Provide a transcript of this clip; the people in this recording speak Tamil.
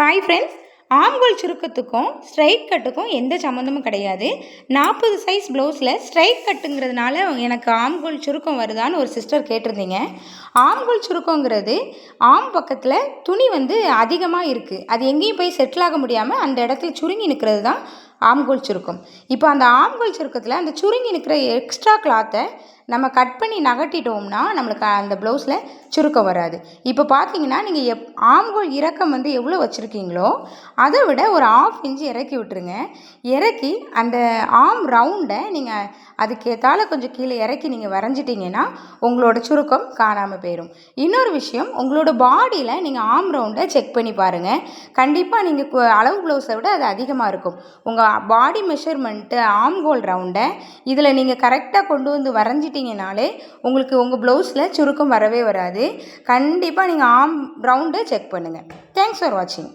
ஹாய் ஃப்ரெண்ட்ஸ் ஆம்கோல் சுருக்கத்துக்கும் ஸ்ட்ரைட் கட்டுக்கும் எந்த சம்மந்தமும் கிடையாது. நாற்பது சைஸ் ப்ளவுஸில் ஸ்ட்ரைட் கட்டுங்கிறதுனால எனக்கு ஆம்கோல் சுருக்கம் வருதான்னு ஒரு சிஸ்டர் கேட்டிருந்தீங்க. ஆம்கோல் சுருக்கங்கிறது ஆம் பக்கத்தில் துணி வந்து அதிகமாக இருக்குது அது எங்கேயும் போய் செட்டில் ஆக முடியாமல் அந்த இடத்துல சுருங்கி நிற்கிறது தான் ஆம்கோல் சுருக்கம். இப்போ அந்த ஆம்கோல் சுருக்கத்தில் அந்த சுருங்கி நிற்கிற எக்ஸ்ட்ரா கிளாத்தை நம்ம கட் பண்ணி நகட்டிட்டோம்னா நம்மளுக்கு அந்த ப்ளவுஸில் சுருக்கம் வராது. இப்போ பார்த்தீங்கன்னா நீங்கள் எப் ஆம்கோல் இறக்கம் வந்து எவ்வளோ வச்சுருக்கீங்களோ அதை விட ஒரு ஆஃப் இன்ச்சு இறக்கி விட்டுருங்க. இறக்கி அந்த ஆம் ரவுண்டை நீங்கள் அதுக்கேற்றால கொஞ்சம் கீழே இறக்கி நீங்கள் வரைஞ்சிட்டிங்கன்னா உங்களோட சுருக்கம் காணாமல் போயிடும் இன்னொரு விஷயம் உங்களோட பாடியில் நீங்கள் ஆம் ரவுண்டை செக் பண்ணி பாருங்கள் கண்டிப்பாக நீங்கள் அளவு ப்ளவுஸை விட அது அதிகமாக இருக்கும். உங்கள் பாடி மெஷர்மெண்ட்டு ஆம்கோல் ரவுண்டை இதில் நீங்கள் கரெக்டாக கொண்டு வந்து வரைஞ்சிட்டு வரைஞ்சிட்டிங்கனாலே உங்களுக்கு உங்கள் ப்ளவுஸில் சுருக்கம் வரவே வராது. கண்டிப்பாக நீங்கள் ஆம் ரவுண்டை செக் பண்ணுங்கள் தேங்க்ஸ் ஃபார் வாட்சிங்